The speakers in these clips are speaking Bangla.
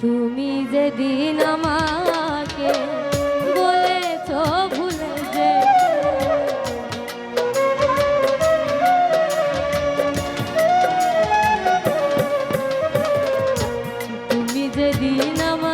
তুমি যে যেদিন আমাকে বলেছ ভুলে যে তুমি যেদিন আমাকে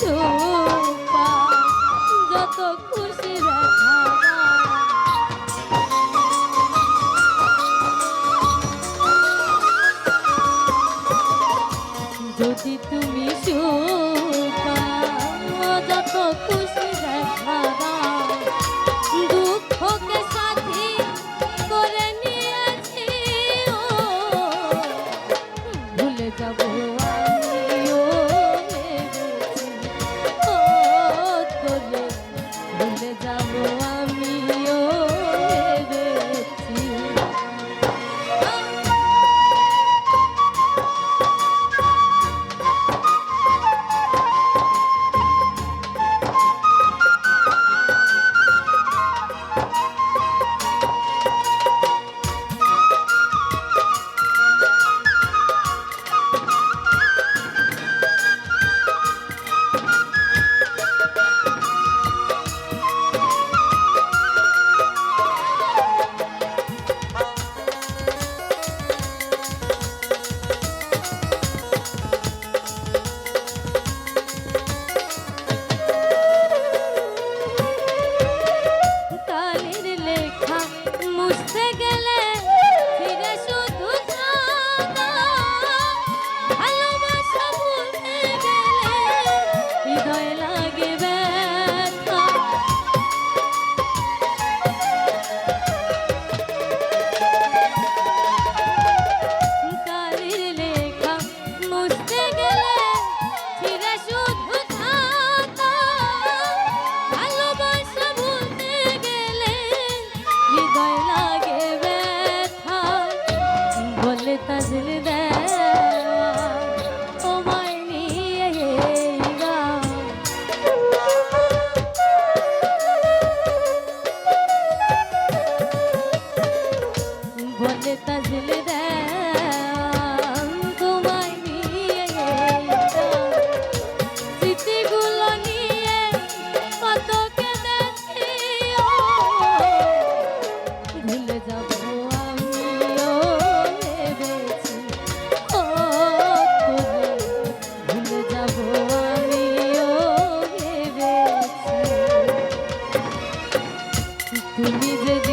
求 fazer তুমি যেদিন